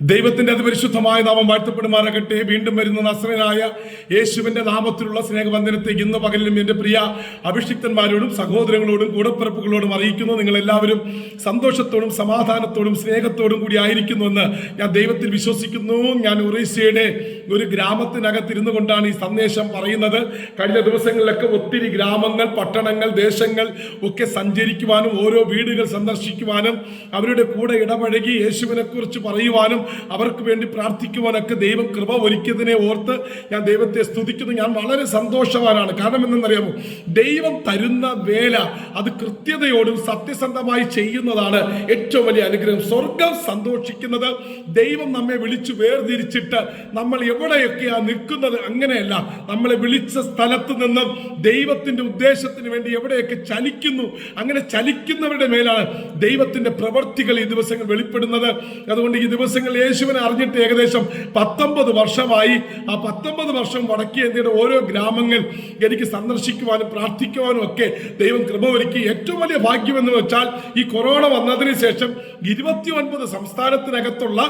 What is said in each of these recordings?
ദൈവത്തിന്റെ അതിപരിശുദ്ധമായ നാമം വാഴ്ത്തപ്പെടുമാറാകട്ടെ. വീണ്ടും വരുന്ന നസ്രനായ യേശുവിന്റെ നാമത്തിലുള്ള സ്നേഹബന്ധനത്തെ ഇന്ന് പകലിലും എന്റെ പ്രിയ അഭിഷിക്തന്മാരോടും സഹോദരങ്ങളോടും കൂടപ്പിറപ്പുകളോടും അറിയിക്കുന്നു. നിങ്ങൾ എല്ലാവരും സന്തോഷത്തോടും സമാധാനത്തോടും സ്നേഹത്തോടും കൂടി ആയിരിക്കുന്നുവെന്ന് ഞാൻ ദൈവത്തിൽ വിശ്വസിക്കുന്നു. ഞാൻ ഒറീസയുടെ ഒരു ഗ്രാമത്തിനകത്തിരുന്നു കൊണ്ടാണ് ഈ സന്ദേശം പറയുന്നത്. കഴിഞ്ഞ ദിവസങ്ങളിലൊക്കെ ഒത്തിരി ഗ്രാമങ്ങൾ പട്ടണങ്ങൾ ദേശങ്ങൾ ഒക്കെ സഞ്ചരിക്കുവാനും ഓരോ വീടുകൾ സന്ദർശിക്കുവാനും അവരുടെ കൂടെ ഇടപഴകി യേശുവിനെ കുറിച്ച് പറയുവാനും അവർക്ക് വേണ്ടി പ്രാർത്ഥിക്കുവാനൊക്കെ ദൈവം കൃപ ഒരുക്കിയതിനെ ഓർത്ത് ഞാൻ ദൈവത്തെ സ്തുതിക്കുന്നു. ഞാൻ വളരെ സന്തോഷവാനാണ്. കാരണം എന്തെന്നറിയാമോ? ദൈവം തരുന്ന വേല അത് കൃത്യതയോടും സത്യസന്ധമായി ചെയ്യുന്നതാണ് ഏറ്റവും വലിയ അനുഗ്രഹം. സ്വർഗം സന്തോഷിക്കുന്നത് ദൈവം നമ്മെ വിളിച്ചു വേർതിരിച്ചിട്ട് നമ്മൾ എവിടെയൊക്കെയാണ് നിൽക്കുന്നത് അങ്ങനെയല്ല. നമ്മളെ വിളിച്ച സ്ഥലത്ത് നിന്നും ദൈവത്തിന്റെ ഉദ്ദേശത്തിന് വേണ്ടി എവിടെയൊക്കെ ചലിക്കുന്നു അങ്ങനെ ചലിക്കുന്നവരുടെ മേലാണ് ദൈവത്തിന്റെ പ്രവൃത്തികൾ ഈ ദിവസങ്ങൾ വെളിപ്പെടുന്നത്. അതുകൊണ്ട് ഈ ദിവസങ്ങൾ യേശുവിനെ അറിഞ്ഞിട്ട് ഏകദേശം പത്തൊമ്പത് വർഷമായി. ആ പത്തൊമ്പത് വർഷം വടക്കേ ഇന്ത്യയുടെ ഓരോ ഗ്രാമങ്ങൾ എനിക്ക് സന്ദർശിക്കുവാനും പ്രാർത്ഥിക്കുവാനും ഒക്കെ ദൈവം കൃപ ഒരുക്കി. ഏറ്റവും വലിയ ഭാഗ്യം എന്ന് വെച്ചാൽ ഈ കൊറോണ വന്നതിന് ശേഷം ഇരുപത്തി ഒൻപത് സംസ്ഥാനത്തിനകത്തുള്ള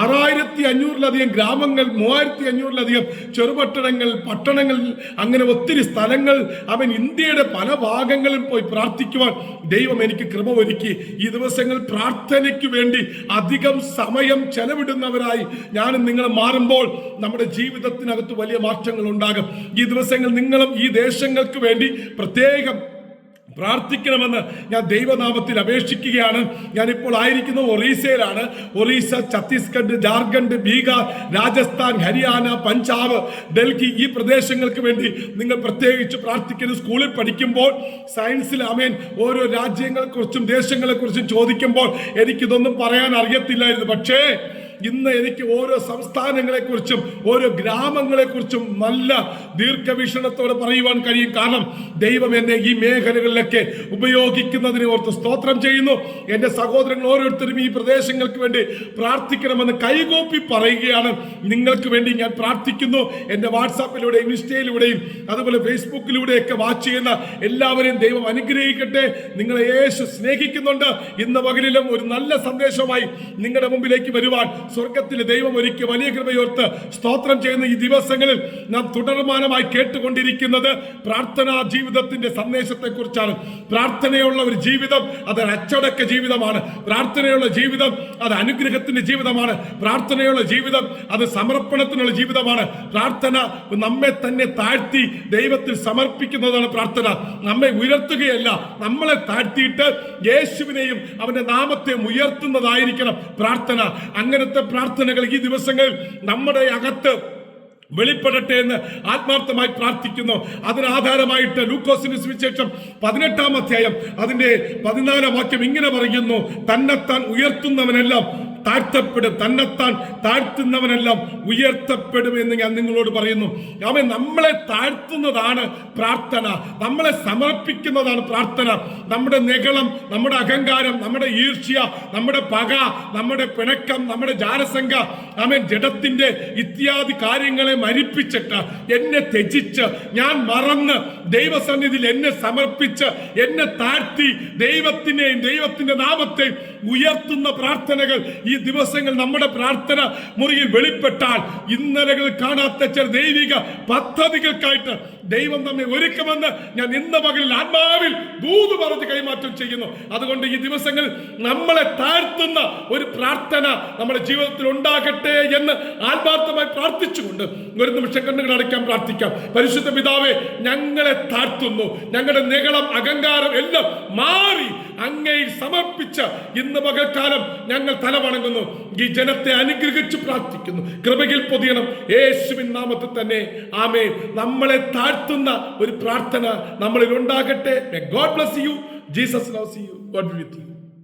ആറായിരത്തി അഞ്ഞൂറിലധികം ഗ്രാമങ്ങൾ മൂവായിരത്തി അഞ്ഞൂറിലധികം ചെറുപട്ടണങ്ങൾ പട്ടണങ്ങൾ അങ്ങനെ ഒത്തിരി സ്ഥലങ്ങൾ അവൻ ഇന്ത്യയുടെ പല ഭാഗങ്ങളിൽ പോയി പ്രാർത്ഥിക്കുവാൻ ദൈവം എനിക്ക് കൃപ ഒരുക്കി. ഈ ദിവസങ്ങൾ പ്രാർത്ഥനയ്ക്ക് വേണ്ടി അധികം സമയം ചെലവിടുന്നവരായി ഞാനും നിങ്ങൾ മാറുമ്പോൾ നമ്മുടെ ജീവിതത്തിനകത്ത് വലിയ മാറ്റങ്ങൾ ഉണ്ടാകും. ഈ ദിവസങ്ങൾ നിങ്ങളും ഈ ദേശങ്ങൾക്ക് വേണ്ടി പ്രത്യേകം പ്രാർത്ഥിക്കണമെന്ന് ഞാൻ ദൈവനാമത്തിൽ അപേക്ഷിക്കുകയാണ്. ഞാനിപ്പോൾ ആയിരിക്കുന്നത് ഒറീസയിലാണ്. ഒറീസ ഛത്തീസ്ഗഡ് ജാർഖണ്ഡ് ബീഹാർ രാജസ്ഥാൻ ഹരിയാന പഞ്ചാബ് ഡൽഹി ഈ പ്രദേശങ്ങൾക്ക് വേണ്ടി നിങ്ങൾ പ്രത്യേകിച്ച് പ്രാർത്ഥിക്കുന്നു സ്കൂളിൽ പഠിക്കുമ്പോൾ സയൻസിൽ അമേൻ ഓരോ രാജ്യങ്ങളെക്കുറിച്ചും ദേശങ്ങളെക്കുറിച്ചും ചോദിക്കുമ്പോൾ എനിക്കിതൊന്നും പറയാൻ അറിയത്തില്ലായിരുന്നു. പക്ഷേ ഇന്ന് എനിക്ക് ഓരോ സംസ്ഥാനങ്ങളെക്കുറിച്ചും ഓരോ ഗ്രാമങ്ങളെ കുറിച്ചും നല്ല ദീർഘവീക്ഷണത്തോടെ പറയുവാൻ കഴിയും. കാരണം ദൈവം എന്നെ ഈ മേഖലകളിലൊക്കെ ഉപയോഗിക്കുന്നതിനെ ഓർത്ത് സ്തോത്രം ചെയ്യുന്നു. എന്റെ സഹോദരങ്ങൾ ഓരോരുത്തരും ഈ പ്രദേശങ്ങൾക്ക് വേണ്ടി പ്രാർത്ഥിക്കണമെന്ന് കൈകോപ്പി പറയുകയാണ്. നിങ്ങൾക്ക് വേണ്ടി ഞാൻ പ്രാർത്ഥിക്കുന്നു. എന്റെ വാട്സാപ്പിലൂടെയും ഇൻസ്റ്റയിലൂടെയും അതുപോലെ ഫേസ്ബുക്കിലൂടെയൊക്കെ വാച്ച് ചെയ്യുന്ന എല്ലാവരെയും ദൈവം അനുഗ്രഹിക്കട്ടെ. നിങ്ങളെ യേശു സ്നേഹിക്കുന്നുണ്ട്. ഇന്ന് പകലിലും ഒരു നല്ല സന്ദേശമായി നിങ്ങളുടെ മുമ്പിലേക്ക് വരുവാൻ സ്വർഗത്തിലെ ദൈവം ഒരുക്കിയ വലിയ കൃപയോർത്ത് സ്തോത്രം ചെയ്യുന്ന ഈ ദിവസങ്ങളിൽ നാം തുടർമാനമായി കേട്ടുകൊണ്ടിരിക്കുന്നത് പ്രാർത്ഥനാ ജീവിതത്തിന്റെ സന്ദേശത്തെ കുറിച്ചാണ് പ്രാർത്ഥനയുള്ള ഒരു ജീവിതം അത് അച്ചടക്ക ജീവിതമാണ്. പ്രാർത്ഥനയുള്ള ജീവിതം അത് അനുഗ്രഹത്തിന്റെ ജീവിതമാണ്. പ്രാർത്ഥനയുള്ള ജീവിതം അത് സമർപ്പണത്തിനുള്ള ജീവിതമാണ്. പ്രാർത്ഥന നമ്മെ തന്നെ താഴ്ത്തി ദൈവത്തിൽ സമർപ്പിക്കുന്നതാണ് പ്രാർത്ഥന. നമ്മെ ഉയർത്തുകയല്ല നമ്മളെ താഴ്ത്തിയിട്ട് യേശുവിനെയും അവന്റെ നാമത്തെ ഉയർത്തുന്നതായിരിക്കണം പ്രാർത്ഥന. അങ്ങനത്തെ പ്രാർത്ഥനകൾ ഈ ദിവസങ്ങളിൽ നമ്മുടെ അകത്ത് വെളിപ്പെടട്ടെ എന്ന് ആത്മാർത്ഥമായി പ്രാർത്ഥിക്കുന്നു. അതിന് ആധാരമായിട്ട് ലൂക്കോസിന് സുവിശേഷം പതിനെട്ടാം അധ്യായം അതിന്റെ പതിനാലാം വാക്യം ഇങ്ങനെ പറയുന്നു തന്നെത്താൻ ഉയർത്തുന്നവനെല്ലാം താഴ്ത്തപ്പെടും തന്നെത്താൻ താഴ്ത്തുന്നവനെല്ലാം ഉയർത്തപ്പെടും എന്ന് ഞാൻ നിങ്ങളോട് പറയുന്നു. അവൻ നമ്മളെ താഴ്ത്തുന്നതാണ് പ്രാർത്ഥന. നമ്മളെ സമർപ്പിക്കുന്നതാണ് പ്രാർത്ഥന. നമ്മുടെ നികളം നമ്മുടെ അഹങ്കാരം നമ്മുടെ ഈർഷ്യ നമ്മുടെ പക നമ്മുടെ പിണക്കം നമ്മുടെ ജാരസംഘ അവൻ ജഡത്തിന്റെ ഇത്യാദി കാര്യങ്ങളെ മരിപ്പിച്ചിട്ട് എന്നെ ത്യജിച്ച് ഞാൻ മറന്ന് ദൈവസന്നിധിയിൽ എന്നെ സമർപ്പിച്ച് എന്നെ താഴ്ത്തി ദൈവത്തിനെയും ദൈവത്തിന്റെ നാമത്തെയും ഉയർത്തുന്ന പ്രാർത്ഥനകൾ ഈ ദിവസങ്ങൾ നമ്മുടെ പ്രാർത്ഥന മുറിയിൽ വെളിപ്പെട്ടാൽ ഇന്നലകൾ കാണാത്ത ചില ദൈവിക പദ്ധതികൾക്കായിട്ട് ദൈവം നമ്മെ ഒരുക്കുമെന്ന് ഞാൻ ഇന്ന പകലിൽ ആത്മാവിൽ ദൂത് പറഞ്ഞ് കൈമാറ്റം ചെയ്യുന്നു. അതുകൊണ്ട് ഈ ദിവസങ്ങൾ നമ്മളെ താഴ്ത്തുന്ന ഒരു പ്രാർത്ഥന നമ്മുടെ ജീവിതത്തിൽ ഉണ്ടാകട്ടെ എന്ന് ആത്മാർത്ഥമായി പ്രാർത്ഥിച്ചുകൊണ്ട് ഒരു നിമിഷം കണ്ണുകൾ അടയ്ക്കാൻ പ്രാർത്ഥിക്കാം. പരിശുദ്ധ പിതാവെ ഞങ്ങളെ താഴ്ത്തുന്നു. ഞങ്ങളുടെ നികളം അഹങ്കാരം എല്ലാം മാറി അങ്ങയിൽ സമർപ്പിച്ച ഇന്ന് പകൽക്കാലം ഞങ്ങൾ തലവണങ്ങുന്നു. ഈ ജനത്തെ അനുഗ്രഹിച്ച് പ്രാർത്ഥിക്കുന്നു. കൃപയിൽ പൊതിയണം. യേശുവിൻ നാമത്തിൽ തന്നെ. ആമേ നമ്മളെ താഴ്ത്തുന്ന ഒരു പ്രാർത്ഥന നമ്മളിൽ ഉണ്ടാകട്ടെ. God bless you Jesus loves you God with you